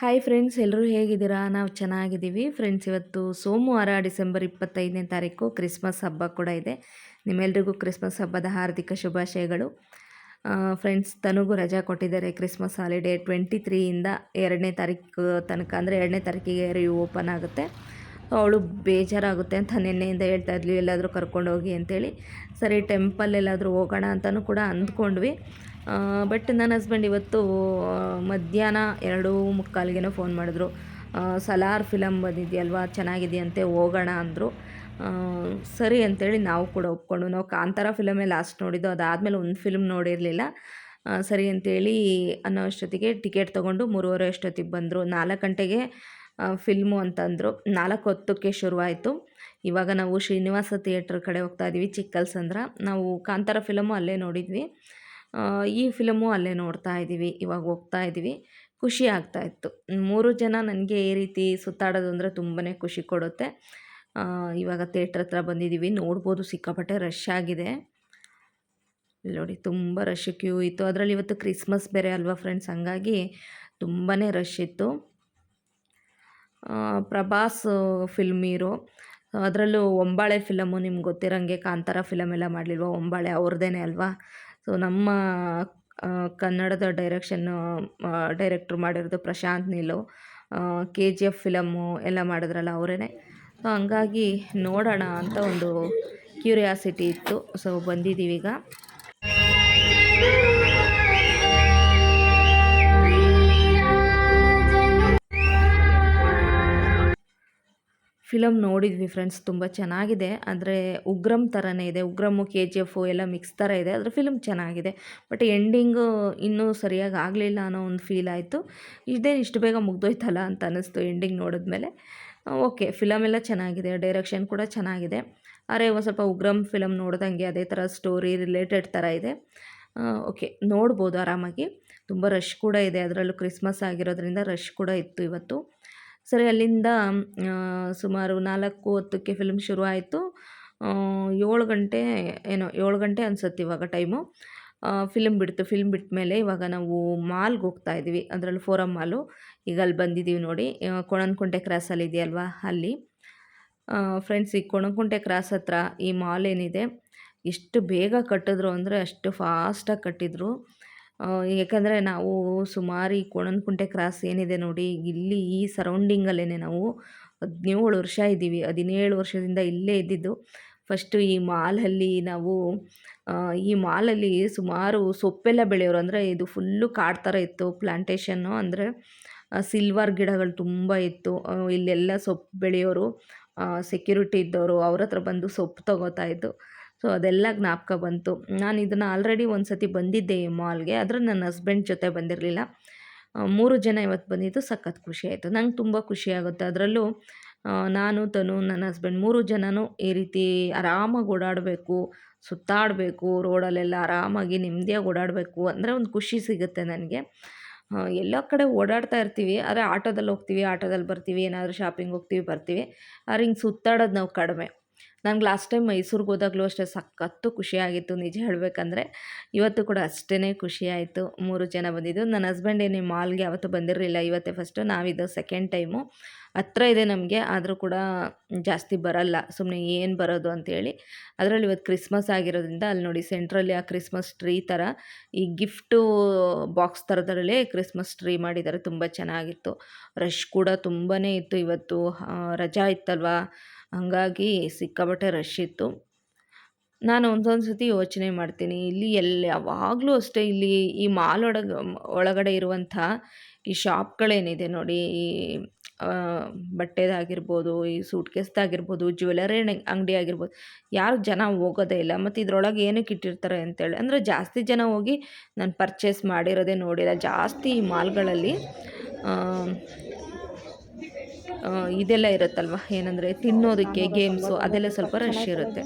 Hi friends ಎಲ್ಲರೂ ಹೇಗಿದ್ದೀರಾ? ನಾವು ಚೆನ್ನಾಗಿದ್ದೀವಿ. ಫ್ರೆಂಡ್ಸ್ ಇವತ್ತು ಸೋಮವಾರ ಡಿಸೆಂಬರ್ ಇಪ್ಪತ್ತೈದನೇ ತಾರೀಕು ಕ್ರಿಸ್ಮಸ್ ಹಬ್ಬ ಕೂಡ ಇದೆ. ನಿಮ್ಮೆಲ್ರಿಗೂ ಕ್ರಿಸ್ಮಸ್ ಹಬ್ಬದ ಹಾರ್ದಿಕ ಶುಭಾಶಯಗಳು. ಫ್ರೆಂಡ್ಸ್ ತನಗೂ ರಜಾ ಕೊಟ್ಟಿದ್ದಾರೆ ಕ್ರಿಸ್ಮಸ್ ಹಾಲಿಡೇ ಟ್ವೆಂಟಿ ತ್ರೀಯಿಂದ ಎರಡನೇ ತಾರೀಕು ತನಕ. ಅಂದರೆ ಎರಡನೇ ತಾರೀಕಿಗೆ ರಿವ್ಯೂ ಓಪನ್ ಆಗುತ್ತೆ. ಅವಳು ಬೇಜಾರಾಗುತ್ತೆ ಅಂತ ನಿನ್ನೆಯಿಂದ ಹೇಳ್ತಾ ಇದ್ಲು, ಎಲ್ಲಾದರೂ ಕರ್ಕೊಂಡು ಹೋಗಿ ಅಂತೇಳಿ. ಸರಿ ಟೆಂಪಲ್ ಎಲ್ಲಾದರೂ ಹೋಗೋಣ ಅಂತಲೂ ಕೂಡ ಅಂದ್ಕೊಂಡ್ವಿ. ಬಟ್ ನನ್ನ ಹಸ್ಬೆಂಡ್ ಇವತ್ತು ಮಧ್ಯಾಹ್ನ ಎರಡು ಮುಕ್ಕಾಲಿಗೇನೋ ಫೋನ್ ಮಾಡಿದ್ರು. ಸಲಾರ್ ಫಿಲಮ್ ಬಂದಿದೆಯಲ್ವಾ, ಚೆನ್ನಾಗಿದೆಯಂತೆ, ಹೋಗೋಣ ಅಂದರು. ಸರಿ ಅಂತೇಳಿ ನಾವು ಕೂಡ ಒಪ್ಕೊಂಡು, ನಾವು ಕಾಂತಾರ ಫಿಲಮೇ ಲಾಸ್ಟ್ ನೋಡಿದ್ದು, ಅದಾದಮೇಲೆ ಒಂದು ಫಿಲ್ಮ್ ನೋಡಿರಲಿಲ್ಲ. ಸರಿ ಅಂತೇಳಿ ಅನ್ನೋ ಅಷ್ಟೊತ್ತಿಗೆ ಟಿಕೆಟ್ ತೊಗೊಂಡು ಮೂರುವರೆ ಅಷ್ಟೊತ್ತಿಗೆ ಬಂದರು. ನಾಲ್ಕು ಗಂಟೆಗೆ ಫಿಲ್ಮು ಅಂತಂದರು. ನಾಲ್ಕು ಹೊತ್ತಕ್ಕೆ ಶುರುವಾಯಿತು. ಇವಾಗ ನಾವು ಶ್ರೀನಿವಾಸ ಥಿಯೇಟ್ರ್ ಕಡೆ ಹೋಗ್ತಾ ಇದ್ದೀವಿ ಚಿಕ್ಕಲ್ಸಂದ್ರ. ನಾವು ಕಾಂತಾರ ಫಿಲಮು ಅಲ್ಲೇ ನೋಡಿದ್ವಿ. ಈ ಫಿಲಮು ಅಲ್ಲೇ ನೋಡ್ತಾ ಇದ್ದೀವಿ, ಇವಾಗ ಹೋಗ್ತಾ ಇದ್ದೀವಿ. ಖುಷಿ ಆಗ್ತಾ ಇತ್ತು. ಮೂರು ಜನ ನನಗೆ ಈ ರೀತಿ ಸುತ್ತಾಡೋದು ಅಂದರೆ ತುಂಬಾ ಖುಷಿ ಕೊಡುತ್ತೆ. ಇವಾಗ ಥಿಯೇಟ್ರ್ ಹತ್ರ ಬಂದಿದ್ದೀವಿ. ನೋಡ್ಬೋದು, ಸಿಕ್ಕಾಪಟ್ಟೆ ರಶ್ ಆಗಿದೆ. ನೋಡಿ, ತುಂಬ ರಶ್ ಕ್ಯೂ ಇತ್ತು. ಅದರಲ್ಲಿ ಇವತ್ತು ಕ್ರಿಸ್ಮಸ್ ಬೇರೆ ಅಲ್ವಾ ಫ್ರೆಂಡ್ಸ್ ಹಂಗಾಗಿ ತುಂಬಾ ರಶ್ ಇತ್ತು. ಪ್ರಭಾಸ್ ಫಿಲ್ಮ್ ಹೀರೋ ಅದರಲ್ಲೂ ಒಂಬಾಳೆ ಫಿಲಮು ನಿಮ್ಗೆ ಗೊತ್ತಿರೋಂಗೆ ಕಾಂತಾರ ಫಿಲಮ್ ಎಲ್ಲ ಮಾಡಲಿಲ್ವ? ಒಂಬಾಳೆ ಅವ್ರದ್ದೇ ಅಲ್ವಾ? ಸೊ ನಮ್ಮ ಕನ್ನಡದ ಡೈರೆಕ್ಷನ್ನು ಡೈರೆಕ್ಟ್ರು ಮಾಡಿರೋದು Prashanth Neel. K G F film ಎಲ್ಲ ಮಾಡಿದ್ರಲ್ಲ ಅವರೇ ಸೊ ಹಂಗಾಗಿ ನೋಡೋಣ ಅಂತ ಒಂದು ಕ್ಯೂರಿಯಾಸಿಟಿ ಇತ್ತು. ಸೊ ಬಂದಿದ್ದೀವಿ ಈಗ ಫಿಲಮ್ ನೋಡಿದ್ವಿ ಫ್ರೆಂಡ್ಸ್, ತುಂಬ ಚೆನ್ನಾಗಿದೆ. ಆದರೆ ಉಗ್ರಮ್ ಥರನೇ ಇದೆ ಉಗ್ರಮ್ಮು ಕೆ ಜಿ ಎಫು ಎಲ್ಲ ಮಿಕ್ಸ್ ಥರ ಇದೆ ಅದರ ಫಿಲಮ್ ಚೆನ್ನಾಗಿದೆ. ಬಟ್ ಎಂಡಿಂಗು ಇನ್ನೂ ಸರಿಯಾಗಿ ಆಗಲಿಲ್ಲ ಅನ್ನೋ ಒಂದು ಫೀಲ್ ಆಯಿತು. ಇದೇನು ಇಷ್ಟು ಬೇಗ ಮುಗ್ದೋಯ್ತಲ್ಲ ಅಂತ ಅನ್ನಿಸ್ತು ಎಂಡಿಂಗ್ ನೋಡಿದ್ಮೇಲೆ. ಓಕೆ ಫಿಲಮ್ ಎಲ್ಲ ಚೆನ್ನಾಗಿದೆ ಡೈರೆಕ್ಷನ್ ಕೂಡ ಚೆನ್ನಾಗಿದೆ. ಆದರೆ ಒಂದು ಸ್ವಲ್ಪ ಉಗ್ರಮ್ ಫಿಲಮ್ ನೋಡಿದಂಗೆ ಅದೇ ಥರ ಸ್ಟೋರಿ ರಿಲೇಟೆಡ್ ಥರ ಇದೆ. ಓಕೆ ನೋಡ್ಬೋದು ಆರಾಮಾಗಿ. ತುಂಬ ರಶ್ ಕೂಡ ಇದೆ, ಅದರಲ್ಲೂ ಕ್ರಿಸ್ಮಸ್ ಆಗಿರೋದ್ರಿಂದ ರಶ್ ಕೂಡ ಇತ್ತು ಇವತ್ತು. ಸರಿ, ಅಲ್ಲಿಂದ ಸುಮಾರು ನಾಲ್ಕು ಹೊತ್ತಕ್ಕೆ ಫಿಲ್ಮ್ ಶುರು ಆಯಿತು ಏಳು ಗಂಟೆ, ಏನೋ, ಏಳು ಗಂಟೆ ಅನ್ಸುತ್ತೆ ಇವಾಗ ಟೈಮು ಫಿಲ್ಮ್ ಬಿಡ್ತು. ಫಿಲ್ಮ್ ಬಿಟ್ಟ ಮೇಲೆ ಇವಾಗ ನಾವು ಮಾಲ್ಗೆ ಹೋಗ್ತಾ ಇದ್ದೀವಿ. ಅದರಲ್ಲಿ ಫೋರಮ್ ಮಾಲು ಈಗ ಅಲ್ಲಿ ಬಂದಿದ್ದೀವಿ ನೋಡಿ. ಕೊಣನ್ಕುಂಟೆ ಕ್ರಾಸಲ್ಲಿ ಇದೆಯಲ್ವಾ? ಅಲ್ಲಿ. ಫ್ರೆಂಡ್ಸ್ ಈ ಕೊಣಕುಂಟೆ ಕ್ರಾಸ್ ಹತ್ರ ಈ ಮಾಲ್ ಏನಿದೆ, ಎಷ್ಟು ಬೇಗ ಕಟ್ಟಿದ್ರು ಅಂದರೆ ಅಷ್ಟು ಫಾಸ್ಟಾಗಿ ಕಟ್ಟಿದ್ರು. ಯಾಕಂದರೆ ನಾವು ಸುಮಾರು ಈ ಕೋಣನಕುಂಟೆ ಕ್ರಾಸ್ ಏನಿದೆ ನೋಡಿ, ಇಲ್ಲಿ ಈ ಸರೌಂಡಿಂಗಲ್ಲೇ ನಾವು ಹದಿನೇಳು ವರ್ಷ ಇದ್ದೀವಿ. ಹದಿನೇಳು ವರ್ಷದಿಂದ ಇಲ್ಲೇ ಇದ್ದಿದ್ದು. ಫಸ್ಟು ಈ ಮಾಲಲ್ಲಿ ನಾವು ಈ ಮಾಲಲ್ಲಿ ಸುಮಾರು ಸೊಪ್ಪೆಲ್ಲ ಬೆಳೆಯೋರು. ಅಂದರೆ ಇದು ಫುಲ್ಲು ಕಾಡು ಥರ ಇತ್ತು. ಪ್ಲಾಂಟೇಶನ್ನು ಅಂದರೆ ಸಿಲ್ವರ್ ಗಿಡಗಳು ತುಂಬ ಇತ್ತು. ಇಲ್ಲೆಲ್ಲ ಸೊಪ್ಪು ಬೆಳೆಯೋರು ಸೆಕ್ಯೂರಿಟಿ ಇದ್ದವರು ಅವ್ರ ಹತ್ರ ಬಂದು ಸೊಪ್ಪು ತಗೋತಾ ಇದ್ದು. ಸೊ ಅದೆಲ್ಲ ಜ್ಞಾಪಕ ಬಂತು. ನಾನು ಇದನ್ನು ಆಲ್ರೆಡಿ ಒಂದು ಸತಿ ಬಂದಿದ್ದೆ ಈ ಮಾಲ್ಗೆ ಆದರೆ ನನ್ನ ಹಸ್ಬೆಂಡ್ ಜೊತೆ ಬಂದಿರಲಿಲ್ಲ. ಮೂರು ಜನ ಇವತ್ತು ಬಂದಿದ್ದು ಸಖತ್ ಖುಷಿ ಆಯಿತು. ನಂಗೆ ತುಂಬ ಖುಷಿಯಾಗುತ್ತೆ ಅದರಲ್ಲೂ ನಾನು, ತನು, ನನ್ನ ಹಸ್ಬೆಂಡ್ ಮೂರು ಜನನೂ ಈ ರೀತಿ ಆರಾಮಾಗಿ ಓಡಾಡಬೇಕು, ಸುತ್ತಾಡಬೇಕು, ರೋಡಲ್ಲೆಲ್ಲ ಆರಾಮಾಗಿ ನೆಮ್ಮದಿಯಾಗಿ ಓಡಾಡಬೇಕು ಅಂದರೆ ಒಂದು ಖುಷಿ ಸಿಗುತ್ತೆ ನನಗೆ. ಎಲ್ಲ ಕಡೆ ಓಡಾಡ್ತಾ ಇರ್ತೀವಿ. ಆದರೆ ಆಟೋದಲ್ಲಿ ಹೋಗ್ತೀವಿ ಆಟೋದಲ್ಲಿ ಬರ್ತೀವಿ, ಏನಾದರೂ ಶಾಪಿಂಗ್ ಹೋಗ್ತೀವಿ, ಬರ್ತೀವಿ. ಆದರೆ ಹಿಂಗೆ ಸುತ್ತಾಡೋದು ನಾವು ಕಡಿಮೆ. ನಂಗೆ ಲಾಸ್ಟ್ ಟೈಮ್ ಮೈಸೂರಿಗೆ ಹೋದಾಗಲೂ ಅಷ್ಟೇ ಸಖತ್ತು ಖುಷಿಯಾಗಿತ್ತು ನಿಜ ಹೇಳಬೇಕಂದ್ರೆ. ಇವತ್ತು ಕೂಡ ಅಷ್ಟೇ ಖುಷಿಯಾಯಿತು. ಮೂರು ಜನ ಬಂದಿದ್ದು. ನನ್ನ ಹಸ್ಬೆಂಡ್ ಏನು ಮಾಲ್ಗೆ ಯಾವತ್ತೂ ಬಂದಿರಲಿಲ್ಲ. ಇವತ್ತೇ ಫಸ್ಟು ನಾವಿದ್ದು ಸೆಕೆಂಡ್ ಟೈಮು ಹತ್ರ ಇದೆ ನಮಗೆ, ಆದರೂ ಕೂಡ ಜಾಸ್ತಿ ಬರಲ್ಲ. ಸುಮ್ಮನೆ ಏನು ಬರೋದು ಅಂತೇಳಿ. ಅದರಲ್ಲಿ ಇವತ್ತು ಕ್ರಿಸ್ಮಸ್ ಆಗಿರೋದ್ರಿಂದ ಅಲ್ಲಿ ನೋಡಿ ಸೆಂಟ್ರಲ್ಲಿ ಆ ಕ್ರಿಸ್ಮಸ್ ಟ್ರೀ ಥರ ಈ ಗಿಫ್ಟು ಬಾಕ್ಸ್ ಥರದಲ್ಲಿ ಕ್ರಿಸ್ಮಸ್ ಟ್ರೀ ಮಾಡಿದ್ದಾರೆ. ತುಂಬ ಚೆನ್ನಾಗಿತ್ತು. ರಶ್ ಕೂಡ ತುಂಬಾ ಇತ್ತು ಇವತ್ತು. ರಜಾ ಇತ್ತಲ್ವಾ? ಹಂಗಾಗಿ ಸಿಕ್ಕಾಬಟ್ಟೆ ರಶ್ ಇತ್ತು. ನಾನು ಒಂದೊಂದು ಸತಿ ಯೋಚನೆ ಮಾಡ್ತೀನಿ, ಇಲ್ಲಿ ಎಲ್ಲಿ ಯಾವಾಗಲೂ ಅಷ್ಟೇ ಇಲ್ಲಿ ಈ ಮಾಲ್ ಒಳಗೆ, ಒಳಗಡೆ ಇರುವಂಥ ಈ ಶಾಪ್ಗಳೇನಿದೆ ನೋಡಿ, ಈ ಬಟ್ಟೆದಾಗಿರ್ಬೋದು, ಈ ಸೂಟ್ಕೇಸ್ದಾಗಿರ್ಬೋದು, ಜ್ಯುವೆಲರಿ ಅಂಗಡಿ ಆಗಿರ್ಬೋದು, ಯಾರು ಜನ ಹೋಗೋದೇ ಇಲ್ಲ. ಮತ್ತು ಇದರೊಳಗೆ ಏನಕ್ಕೆ ಇಟ್ಟಿರ್ತಾರೆ ಅಂತೇಳಿ, ಅಂದರೆ ಜಾಸ್ತಿ ಜನ ಹೋಗಿ ನಾನು ಪರ್ಚೇಸ್ ಮಾಡಿರೋದೇ ನೋಡಿಲ್ಲ. ಜಾಸ್ತಿ ಈ ಮಾಲ್ಗಳಲ್ಲಿ ಇದೆಲ್ಲ ಇರುತ್ತಲ್ವ? ಏನಂದರೆ ತಿನ್ನೋದಕ್ಕೆ ಗೇಮ್ಸು ಅದೆಲ್ಲ ಸ್ವಲ್ಪ ರಶ್ ಇರುತ್ತೆ.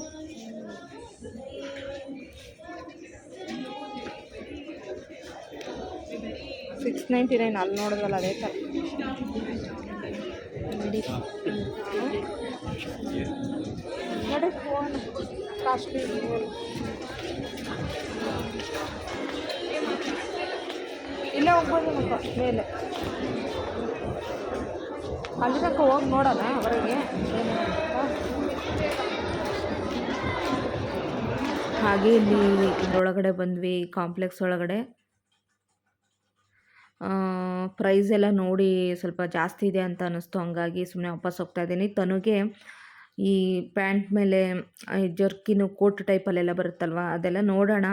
ಸಿಕ್ಸ್ ನೈಂಟಿ ನೈನ್ ಅಲ್ಲಿ ನೋಡಿದ್ವಲ್ಲ ಅದೇ ಥರ ನೋಡಿ ಫೋನ್ ಕಾಸ್ಟ್ಲಿ ಮೇಲೆ. ಅಲ್ಲಿ ತನಕ ಹೋಗಿ ನೋಡೋಣ ಅವರಿಗೆ ಹಾಗೆ ಇಲ್ಲಿ ಇದ್ರೊಳಗಡೆ ಬಂದ್ವಿ ಕಾಂಪ್ಲೆಕ್ಸ್ ಒಳಗಡೆ. ಪ್ರೈಸ್ ಎಲ್ಲ ನೋಡಿ ಸ್ವಲ್ಪ ಜಾಸ್ತಿ ಇದೆ ಅಂತ ಅನ್ನಿಸ್ತು, ಹಂಗಾಗಿ ಸುಮ್ಮನೆ ವಾಪಸ್ ಹೋಗ್ತಾ ಇದ್ದೀನಿ. ತನಗೆ ಈ ಪ್ಯಾಂಟ್ ಮೇಲೆ ಜರ್ಕಿನು ಕೋಟ್ ಟೈಪಲ್ಲೆಲ್ಲ ಬರುತ್ತಲ್ವ, ಅದೆಲ್ಲ ನೋಡೋಣ.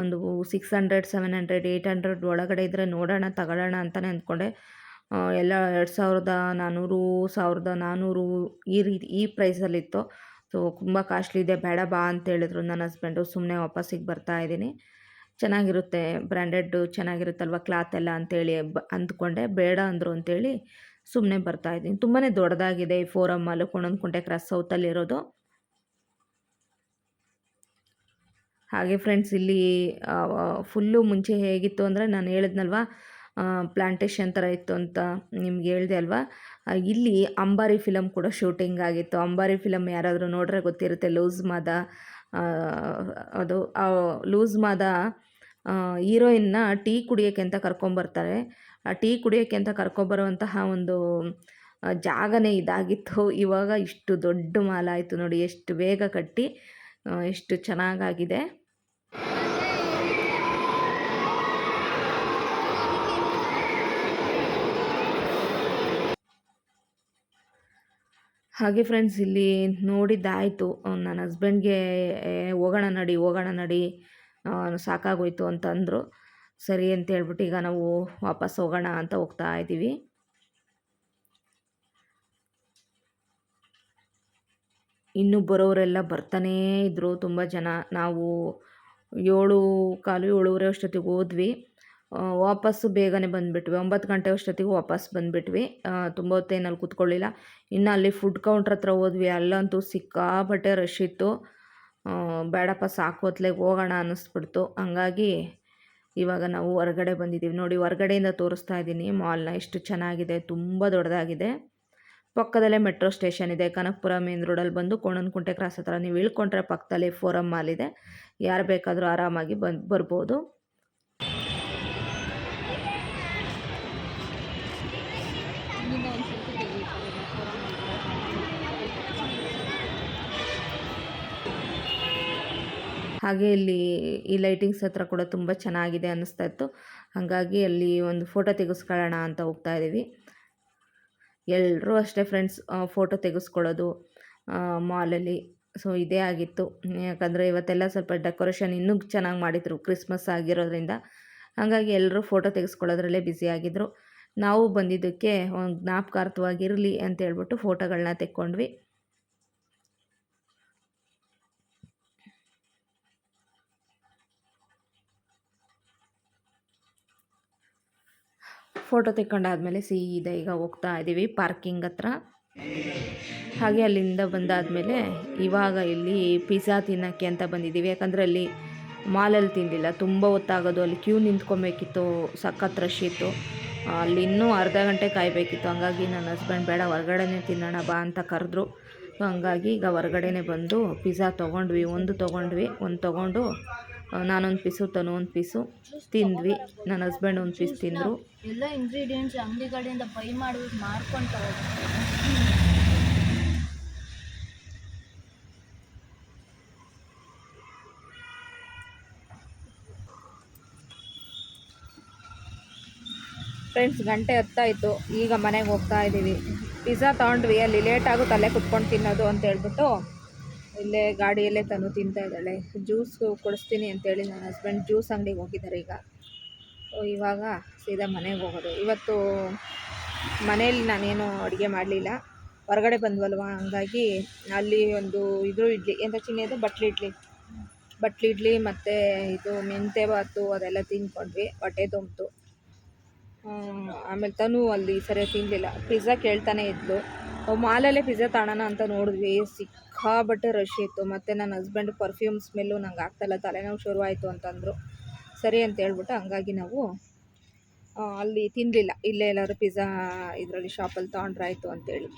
ಒಂದು six hundred seven hundred eight hundred ಒಳಗಡೆ ಇದ್ದರೆ ನೋಡೋಣ, ತಗೊಳ್ಳೋಣ ಅಂತಲೇ ಅಂದ್ಕೊಂಡೆ. ಎಲ್ಲ ಎರಡು ಸಾವಿರದ ನಾನ್ನೂರು ಸಾವಿರದ ನಾನ್ನೂರು ಈ ರೀತಿ, ಈ ಪ್ರೈಸಲ್ಲಿತ್ತು ಸೊ ತುಂಬ ಕಾಸ್ಟ್ಲಿ ಇದೆ. ಬೇಡ ಬಾ ಅಂತ ಹೇಳಿದ್ರು ನನ್ನ ಹಸ್ಬೆಂಡು ಸುಮ್ಮನೆ ವಾಪಸ್ಸಿಗೆ ಬರ್ತಾ ಇದ್ದೀನಿ. ಚೆನ್ನಾಗಿರುತ್ತೆ. ಬ್ರ್ಯಾಂಡೆಡ್ಡು ಚೆನ್ನಾಗಿರುತ್ತಲ್ವ? ಕ್ಲಾತ್ ಎಲ್ಲ ಅಂತೇಳಿ ಬ, ಅಂದ್ಕೊಂಡೆ. ಬೇಡ ಅಂದರು ಅಂತೇಳಿ ಸುಮ್ಮನೆ ಬರ್ತಾ ಇದ್ದೀನಿ. ತುಂಬಾ ದೊಡ್ಡದಾಗಿದೆ ಈ ಫೋರಮ್ ಮಾಲು ಕುಂಟೆ ಕ್ರಾಸ್ ಸೌತಲ್ಲಿರೋದು ಹಾಗೆ ಫ್ರೆಂಡ್ಸ್ ಇಲ್ಲಿ ಫುಲ್ಲು ಮುಂಚೆ ಹೇಗಿತ್ತು ಅಂದರೆ ನಾನು ಹೇಳಿದ್ನಲ್ವ? ಪ್ಲಾಂಟೇಶನ್ ಥರ ಇತ್ತು ಅಂತ ನಿಮ್ಗೆ ಹೇಳಿದೆ ಅಲ್ವಾ? ಇಲ್ಲಿ ಅಂಬಾರಿ ಫಿಲಮ್ ಕೂಡ ಶೂಟಿಂಗ್ ಆಗಿತ್ತು. ಅಂಬಾರಿ ಫಿಲಮ್ ಯಾರಾದರೂ ನೋಡ್ರೆ ಗೊತ್ತಿರುತ್ತೆ, ಲೂಸ್ ಮಾದ ಅದು ಲೂಸ್ ಮಾದ ಹೀರೋಯಿನ್ನ ಟೀ ಕುಡಿಯೋಕ್ಕೆ ಅಂತ ಕರ್ಕೊಂಬರ್ತಾರೆ. ಆ ಟೀ ಕುಡಿಯೋಕ್ಕೆ ಅಂತ ಕರ್ಕೊಂಬರುವಂತಹ ಒಂದು ಜಾಗನೇ ಇದಾಗಿತ್ತು. ಇವಾಗ ಇಷ್ಟು ದೊಡ್ಡ ಮಾಲಾಯಿತು ನೋಡಿ, ಎಷ್ಟು ಬೇಗ ಕಟ್ಟಿ ಎಷ್ಟು ಚೆನ್ನಾಗಾಗಿದೆ. ಹಾಗೆ ಫ್ರೆಂಡ್ಸ್ ಇಲ್ಲಿ ನೋಡಿದ್ದಾಯಿತು ನನ್ನ ಹಸ್ಬೆಂಡ್ಗೆ ಹೋಗೋಣ ನಡಿ ಹೋಗೋಣ ನಡಿ ಸಾಕಾಗೋಯ್ತು ಅಂತ ಅಂದರು. ಸರಿ ಅಂತ ಹೇಳ್ಬಿಟ್ಟು ಈಗ ನಾವು ವಾಪಸ್ ಹೋಗೋಣ ಅಂತ ಹೋಗ್ತಾ ಇದ್ದೀವಿ. ಇನ್ನು ಬರೋರೆಲ್ಲ ಬರ್ತಾನೇ ಇದ್ದರು ತುಂಬ ಜನ. ನಾವು ಏಳು, ಕಾಲು ಏಳುವರೆ ಅಷ್ಟೊತ್ತಿಗೆ ಹೋದ್ವಿ. ವಾಪಸ್ಸು ಬೇಗನೆ ಬಂದುಬಿಟ್ವಿ. ಒಂಬತ್ತು ಗಂಟೆ ಅಷ್ಟೊತ್ತಿಗೆ ವಾಪಸ್ ಬಂದುಬಿಟ್ವಿ. ತುಂಬ ಹೊತ್ತೇನಲ್ಲಿ ಕೂತ್ಕೊಳ್ಳಿಲ್ಲ. ಇನ್ನು ಅಲ್ಲಿ ಫುಡ್ ಕೌಂಟ್ರ್ ಹತ್ರ ಹೋದ್ವಿ. ಅಲ್ಲಂತೂ ಸಿಕ್ಕಾಪಟ್ಟೆ ರಶ್ ಇತ್ತು. ಬೇಡಪ್ಪ, ಸಾಕು ಹೊತ್ಲೆಗೆ ಹೋಗೋಣ ಅನ್ನಿಸ್ಬಿಡ್ತು. ಹಂಗಾಗಿ ಇವಾಗ ನಾವು ಹೊರಗಡೆ ಬಂದಿದ್ದೀವಿ. ನೋಡಿ, ಹೊರಗಡೆಯಿಂದ ತೋರಿಸ್ತಾ ಇದ್ದೀನಿ. ಮಾಲ್ನ ಎಷ್ಟು ಚೆನ್ನಾಗಿದೆ. ತುಂಬ ದೊಡ್ಡದಾಗಿದೆ. ಪಕ್ಕದಲ್ಲೇ ಮೆಟ್ರೋ ಸ್ಟೇಷನ್ ಇದೆ. ಕನಕಪುರ ಮೇನ್ ರೋಡಲ್ಲಿ ಬಂದು ಕೋಣನಕುಂಟೆ ಕ್ರಾಸ್ ಹತ್ರ. ನೀವು ಇಳ್ಕೊಂಡ್ರೆ ಪಕ್ಕದಲ್ಲಿ ಫೋರಮ್ ಮಾಲ್ ಇದೆ. ಯಾರು ಬೇಕಾದರೂ ಆರಾಮಾಗಿ ಬಂದು ಬರ್ಬೋದು. ಹಾಗೆ ಇಲ್ಲಿ ಈ ಲೈಟಿಂಗ್ಸ್ ಹತ್ರ ಕೂಡ ತುಂಬ ಚೆನ್ನಾಗಿದೆ ಅನ್ನಿಸ್ತಾ ಇತ್ತು. ಹಾಗಾಗಿ ಅಲ್ಲಿ ಒಂದು ಫೋಟೋ ತೆಗೆಸ್ಕೊಳ್ಳೋಣ ಅಂತ ಹೋಗ್ತಾ ಇದ್ದೀವಿ ಎಲ್ಲರೂ ಅಷ್ಟೇ ಫ್ರೆಂಡ್ಸ್ ಫೋಟೋ ತೆಗೆಸ್ಕೊಳ್ಳೋದು ಮಾಲಲ್ಲಿ ಸೊ ಇದೇ ಆಗಿತ್ತು. ಯಾಕಂದರೆ ಇವತ್ತೆಲ್ಲ ಸ್ವಲ್ಪ ಡೆಕೋರೇಷನ್ ಇನ್ನೂ ಚೆನ್ನಾಗಿ ಮಾಡಿದರು ಕ್ರಿಸ್ಮಸ್ ಆಗಿರೋದ್ರಿಂದ. ಹಾಗಾಗಿ ಎಲ್ಲರೂ ಫೋಟೋ ತೆಗೆಸ್ಕೊಳ್ಳೋದ್ರಲ್ಲೇ ಆಗಿದ್ದರು ನಾವು ಬಂದಿದ್ದಕ್ಕೆ ಒಂದು ಜ್ಞಾಪಕಾರ್ಥವಾಗಿರಲಿ ಅಂತ ಹೇಳ್ಬಿಟ್ಟು ಫೋಟೋಗಳನ್ನ ತೆಕ್ಕೊಂಡ್ವಿ. ಫೋಟೋ ತೆಕ್ಕೊಂಡಾದ್ಮೇಲೆ ಸೀದಾ ಈಗ ಹೋಗ್ತಾ ಇದ್ದೀವಿ ಪಾರ್ಕಿಂಗ್ ಹತ್ರ. ಹಾಗೆ ಅಲ್ಲಿಂದ ಬಂದಾದಮೇಲೆ ಇವಾಗ ಇಲ್ಲಿ ಪಿಜ್ಜಾ ತಿನ್ನೋಕ್ಕೆ ಅಂತ ಬಂದಿದ್ದೀವಿ ಯಾಕಂದರೆ ಅಲ್ಲಿ ಮಾಲಲ್ಲಿ ತಿಂದಿಲ್ಲ. ತುಂಬ ಹೊತ್ತಾಗೋದು. ಅಲ್ಲಿ ಕ್ಯೂ ನಿಂತ್ಕೊಬೇಕಿತ್ತು. ಸಖತ್ ರಶ್ ಇತ್ತು. ಅಲ್ಲಿ ಇನ್ನೂ ಅರ್ಧ ಗಂಟೆ ಕಾಯಬೇಕಿತ್ತು. ಹಂಗಾಗಿ ನನ್ನ ಹಸ್ಬೆಂಡ್ ಬೇಡ, ಹೊರಗಡೆನೇ ತಿನ್ನೋಣ ಬಾ ಅಂತ ಕರೆದ್ರು. ಹಂಗಾಗಿ ಈಗ ಹೊರಗಡೆನೇ ಬಂದು ಪಿಜ್ಜಾ ತೊಗೊಂಡ್ವಿ. ಒಂದು ತೊಗೊಂಡ್ವಿ. ಒಂದು ತೊಗೊಂಡು ನಾನೊಂದು ಪೀಸು ತನು ಒಂದು ಪೀಸು ತಿಂದ್ವಿ. ನನ್ನ ಹಸ್ಬೆಂಡ್ ಒಂದು ಪೀಸ್ ತಿಂದರು. ಎಲ್ಲ ಇಂಗ್ರೀಡಿಯೆಂಟ್ಸ್ ಅಂಗಡಿ ಕಡೆಯಿಂದ ಬೈ ಮಾಡ್ಬಿಟ್ಟು ಮಾರ್ಕೊಂಡು ಫ್ರೆಂಡ್ಸ್ ಗಂಟೆ ಹತ್ತಾಯಿತು. ಈಗ ಮನೆಗೆ ಹೋಗ್ತಾ ಇದ್ದೀವಿ ಪಿಜ್ಜಾ ತೊಗೊಂಡ್ವಿ. ಅಲ್ಲಿ ಲೇಟಾಗೂ ತಲೆ ಕುತ್ಕೊಂಡು ತಿನ್ನೋದು ಅಂತ ಹೇಳ್ಬಿಟ್ಟು ಇಲ್ಲೇ ಗಾಡಿಯಲ್ಲೇ ತಂದು ತಿಂತಾ ಇದ್ದಾಳೆ. ಜ್ಯೂಸ್ ಕೊಡಿಸ್ತೀನಿ ಅಂತೇಳಿ ನನ್ನ ಹಸ್ಬೆಂಡ್ ಜ್ಯೂಸ್ ಅಂಗಡಿಗೆ ಹೋಗಿದ್ದಾರೆ ಈಗ. ಇವಾಗ ಸೀದಾ ಮನೆಗೆ ಹೋಗೋದು. ಇವತ್ತು ಮನೆಯಲ್ಲಿ ನಾನೇನು ಅಡುಗೆ ಮಾಡಲಿಲ್ಲ. ಹೊರಗಡೆ ಬಂದ್ವಲ್ವ? ಹಂಗಾಗಿ ಅಲ್ಲಿ ಒಂದು ಇದು ಇಡ್ಲಿ ಚಿನ್ನಿ ಅದು? ಬಟ್ಲಿ ಇಡ್ಲಿ. ಬಟ್ಲಿ ಇಡ್ಲಿ ಮತ್ತು ಇದು ಮೆಂತೆ ಬಾತು ಅದೆಲ್ಲ ತಿಂದ್ಕೊಂಡ್ವಿ. ಹೊಟ್ಟೆ ತುಂಬಿತು. ಆಮೇಲೆ ತನು ಅಲ್ಲಿ ಸರಿಯಾಗಿ ತಿನ್ನಲಿಲ್ಲ ಪಿಜ್ಜಾ ಕೇಳ್ತಾನೆ ಇದ್ಲು. ಮಾಲಲ್ಲೇ ಪಿಜ್ಜಾ ತಾಣೋಣ ಅಂತ ನೋಡಿದ್ವಿ. ಸಿಕ್ಕಾಬಟ್ಟೆ ರಶ್ ಇತ್ತು ಮತ್ತು ನನ್ನ ಹಸ್ಬೆಂಡ್ ಪರ್ಫ್ಯೂಮ್ ಸ್ಮೆಲ್ಲು ನಂಗೆ ಆಗ್ತಾಯಿಲ್ಲ ತಲೆನೋವು ಶುರುವಾಯಿತು ಅಂತಂದರು. ಸರಿ ಅಂತ ಹೇಳ್ಬಿಟ್ಟು ಹಂಗಾಗಿ ನಾವು ಅಲ್ಲಿ ತಿನ್ನಲಿಲ್ಲ ಇಲ್ಲೇ ಎಲ್ಲರೂ ಪಿಜ್ಜಾ ಇದರಲ್ಲಿ ಶಾಪಲ್ಲಿ ತೊಗೊಂಡ್ರಾಯ್ತು ಅಂತೇಳಿ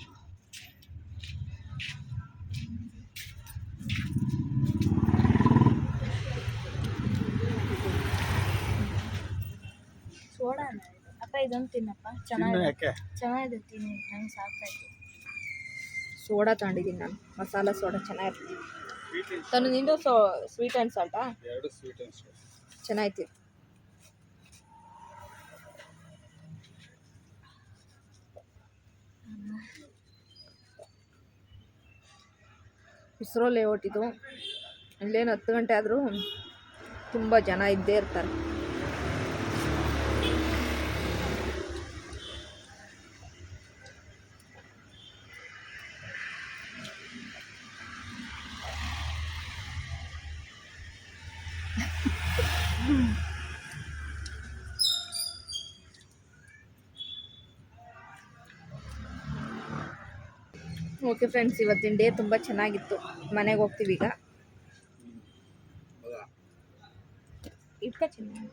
ಸೋಡಾ ಅಪ್ಪ ಇದೊಂದು ತಿನ್ನಪ್ಪ. ತಿನ್ನು ಚೆನ್ನಾಗಿದೆ. ಯಾಕೆ? ಚೆನ್ನಾಗಿದೆ ತಿನ್ನಿ. ನಂಗೆ ಸಾಕಾಯ್ತು. ಸೋಡಾ ತಗೊಂಡಿದ್ದೀನಿ ನಾನು. ಮಸಾಲ ಸೋಡಾ ಚೆನ್ನಾಗಿರ್ತದೆ ತನು ನಿಂದು ಸೋ ಸ್ವೀಟ್ ಆ್ಯಂಡ್ ಸಾಲ್ಟಾ ಚೆನ್ನಾಯ್ತು ಇಸ್ರೋ ಲೇಔಟ್ ಇದು. ಅಲ್ಲೇನು ಹತ್ತು ಗಂಟೆ ಆದರೂ ತುಂಬ ಜನ ಇದ್ದೇ ಇರ್ತಾರೆ. ಓಕೆ ಫ್ರೆಂಡ್ಸ್ ಇವತ್ತಿನ ಡೇ ತುಂಬ ಚೆನ್ನಾಗಿತ್ತು. ಮನೆಗೆ ಹೋಗ್ತೀವಿ ಈಗ. ಇಟ್ಕ ಚೆನ್ನಾಗಿ